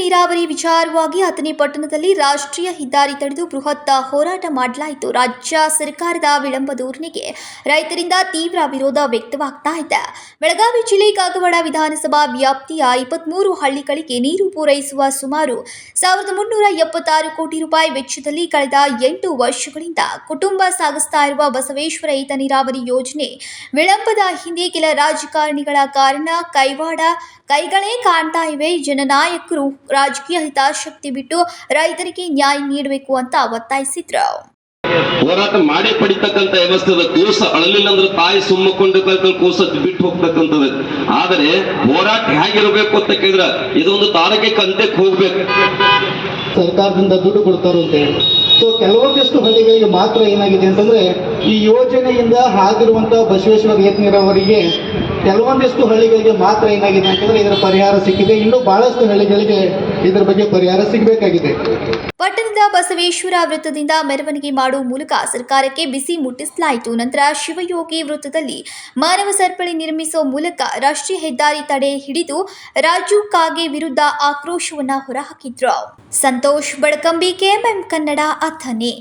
ನೀರಾವರಿ ವಿಚಾರವಾಗಿ ಹತ್ತನೇ ಪಟ್ಟಣದಲ್ಲಿ ರಾಷ್ಟ್ರೀಯ ಹೆದ್ದಾರಿ ತಡೆದು ಬೃಹತ್ ಹೋರಾಟ ಮಾಡಲಾಯಿತು. ರಾಜ್ಯ ಸರ್ಕಾರದ ವಿಳಂಬ ಧೋರಣೆಗೆ ರೈತರಿಂದ ತೀವ್ರ ವಿರೋಧ ವ್ಯಕ್ತವಾಗ್ತಾ ಇದೆ. ಬೆಳಗಾವಿ ಜಿಲ್ಲೆ ಕಾಗವಾಡ ವಿಧಾನಸಭಾ ವ್ಯಾಪ್ತಿಯ ಇಪ್ಪತ್ಮೂರು ಹಳ್ಳಿಗಳಿಗೆ ನೀರು ಪೂರೈಸುವ ಸುಮಾರು ಸಾವಿರದ ಮುನ್ನೂರ ಎಪ್ಪತ್ತಾರು ಕೋಟಿ ರೂಪಾಯಿ ವೆಚ್ಚದಲ್ಲಿ ಕಳೆದ ಎಂಟು ವರ್ಷಗಳಿಂದ ಕುಟುಂಬ ಸಾಗಿಸ್ತಾ ಇರುವ ಬಸವೇಶ್ವರ ಏತ ನೀರಾವರಿ ಯೋಜನೆ ವಿಳಂಬದ ಹಿಂದೆ ಕೆಲ ರಾಜಕಾರಣಿಗಳ ಕಾರಣ ಕೈವಾಡ ಕೈಗಳೇ ಕಾಣ್ತಾ ಇವೆ. ಜನನಾಯಕರು ರಾಜಕೀಯ ಹಿತಾಸಕ್ತಿ ಬಿಟ್ಟು ರೈತರಿಗೆ ನ್ಯಾಯ ನೀಡಬೇಕು ಅಂತ ಒತ್ತಾಯಿಸಿದ್ರು. ಹೋರಾಟ ಮಾಡೇ ಪಡಿತಕ್ಕಂಥ ವ್ಯವಸ್ಥೆದ ಕೂಸ ಅಳಲಿಲ್ಲ ಅಂದ್ರೆ ತಾಯಿ ಸುಮ್ಮಕೊಂಡ ಕೂಸ ಬಿಟ್ಟು ಹೋಗ್ತಕ್ಕಂಥದ್ದು. ಆದರೆ ಹೋರಾಟ ಹೇಗಿರಬೇಕು ಅಂತ ಕೇಳಿದ್ರೆ ಇದೊಂದು ತಾರಕೆ ಕಂತೆಕ್ ಹೋಗ್ಬೇಕು. ಸರ್ಕಾರದಿಂದ ದುಡ್ಡು ಕೊಡ್ತಾರೋ ಅಂತ ಹೇಳಿ. ಸೊ ಕೆಲವೊಂದಿಷ್ಟು ಹಳ್ಳಿಗಳಿಗೆ ಮಾತ್ರ ಏನಾಗಿದೆ ಅಂತಂದ್ರೆ ಈ ಯೋಜನೆಯಿಂದ ಆಗಿರುವಂತಹ ಬಸವೇಶ್ವರ ಏತ ನೀರಾವರಿಗೆ ಕೆಲವೊಂದಿಷ್ಟು ಹಳ್ಳಿಗಳಿಗೆ ಮಾತ್ರ ಏನಾಗಿದೆ ಅಂತಂದ್ರೆ ಇದರ ಪರಿಹಾರ ಸಿಕ್ಕಿದೆ. ಇನ್ನೂ ಬಹಳಷ್ಟು ಹಳ್ಳಿಗಳಿಗೆ ಇದರ ಬಗ್ಗೆ ಪರಿಹಾರ ಸಿಗಬೇಕಾಗಿದೆ. ಪಟ್ಟಣದ ಬಸವೇಶ್ವರ ವೃತ್ತದಿಂದ ಮೆರವಣಿಗೆ ಮಾಡುವ ಮೂಲಕ ಸರ್ಕಾರಕ್ಕೆ ಬಿಸಿ ಮುಟ್ಟಿಸಲಾಯಿತು. ನಂತರ ಶಿವಯೋಗಿ ವೃತ್ತದಲ್ಲಿ ಮಾನವ ಸರಪಳಿ ನಿರ್ಮಿಸುವ ಮೂಲಕ ರಾಷ್ಟ್ರೀಯ ಹೆದ್ದಾರಿ ತಡೆ ಹಿಡಿದು ರಾಜು ಕಾಗೆ ವಿರುದ್ಧ ಆಕ್ರೋಶವನ್ನ ಹೊರಹಾಕಿದ್ರು. Santosh Badakambi, K M M Kannada, Athani.